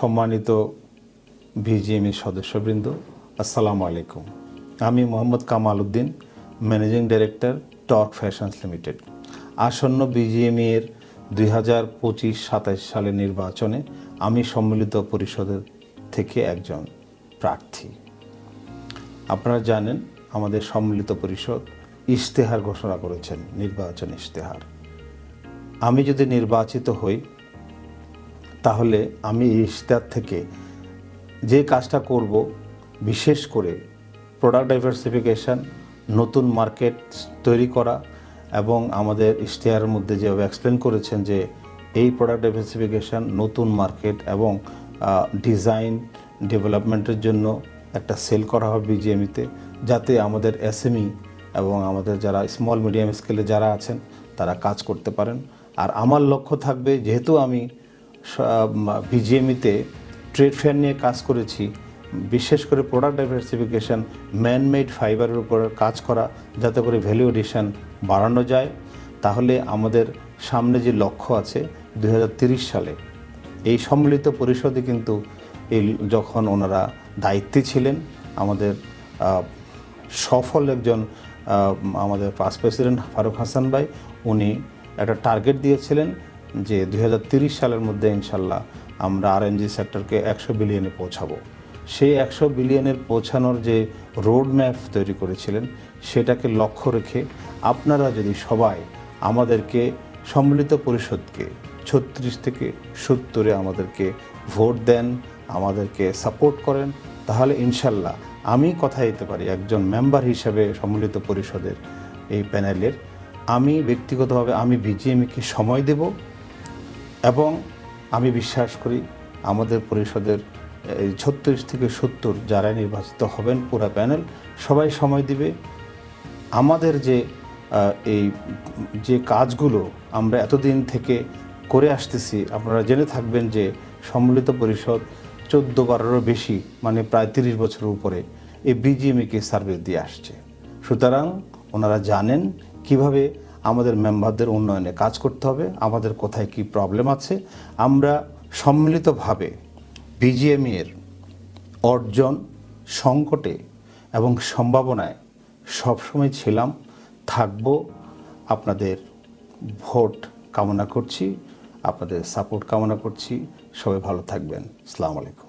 সম্মানিত ভিজিএমের সদস্যবৃন্দ, আসসালামু আলাইকুম। আমি Mohammad Kamal Uddin managing director Torque fashions limited আসন্ন বিজিএমই এর দুই হাজার পঁচিশ সাতাশ সালের নির্বাচনে আমি সম্মিলিত পরিষদের থেকে একজন প্রার্থী। আপনারা জানেন, আমাদের সম্মিলিত পরিষদ ইশতেহার ঘোষণা করেছেন, নির্বাচন ইশতেহার। আমি যদি নির্বাচিত হই তাহলে আমি এই ইশতেহার থেকে যে কাজটা করব, বিশেষ করে প্রোডাক্ট ডাইভার্সিফিকেশন নতুন মার্কেট তৈরি করা এবং আমাদের ইশতেহারের মধ্যে যেভাবে এক্সপ্লেন করেছেন যে এই প্রোডাক্ট ডাইভার্সিফিকেশন নতুন মার্কেট এবং ডিজাইন ডেভেলপমেন্টের জন্য একটা সেল করা হবে বিজিএমিতে যাতে আমাদের এসএমই এবং আমাদের যারা স্মল মিডিয়াম স্কেলে যারা আছেন তারা কাজ করতে পারেন। আর আমার লক্ষ্য থাকবে, যেহেতু আমি বিজিএমিতে ট্রেড ফেয়ার নিয়ে কাজ করেছি। বিশেষ করে প্রোডাক্ট ডাইভার্সিফিকেশন ম্যানমেড ফাইবারের উপর কাজ করা, যাতে করে ভ্যালু এডিশন বাড়ানো যায়। তাহলে আমাদের সামনে যে লক্ষ্য আছে দুই সালে, এই সম্মিলিত পরিষদে কিন্তু এই যখন ওনারা দায়িত্বে ছিলেন, আমাদের সফল একজন আমাদের পাস প্রেসিডেন্ট ফারুক হাসান ভাই, উনি একটা টার্গেট দিয়েছিলেন। যে দুই সালের মধ্যে ইনশাল্লাহ আমরা আর আরএনজি সেক্টরকে একশো বিলিয়নে পৌঁছাবো। সেই একশো বিলিয়নের পৌঁছানোর যে রোড ম্যাপ তৈরি করেছিলেন, সেটাকে লক্ষ্য রেখে আপনারা যদি সবাই আমাদেরকে সম্মিলিত পরিষদকে ছত্রিশ থেকে সত্তরে আমাদেরকে ভোট দেন, আমাদেরকে সাপোর্ট করেন, তাহলে ইনশাল্লাহ আমি কথা দিতে পারি একজন মেম্বার হিসেবে সম্মিলিত পরিষদের এই প্যানেলের আমি ব্যক্তিগতভাবে আমি বিজিএমকে সময় দেব এবং আমি বিশ্বাস করি আমাদের পরিষদের এই ছত্রিশ থেকে সত্তর যারা নির্বাচিত হবেন পুরো প্যানেল, সবাই সময় দিবে। আমাদের যে এই যে কাজগুলো আমরা এতদিন থেকে করে আসতেছি, আপনারা জেনে থাকবেন যে সম্মিলিত পরিষদ চোদ্দ বারেরও বেশি মানে প্রায় তিরিশ বছরের উপরে এই বিজিএমকে সার্ভিস দিয়ে আসছে। সুতরাং ওনারা জানেন কীভাবে আমাদের মেম্বারদের উন্নয়নে কাজ করতে হবে, আমাদের কোথায় কি প্রবলেম আছে, আমরা সম্মিলিতভাবে বিজিএমই এর অর্জন সংকটে এবং সম্ভাবনায় সবসময় ছিলাম, থাকব। আপনাদের ভোট কামনা করছি, আপনাদের সাপোর্ট কামনা করছি। সবাই ভালো থাকবেন। আসসালামু আলাইকুম।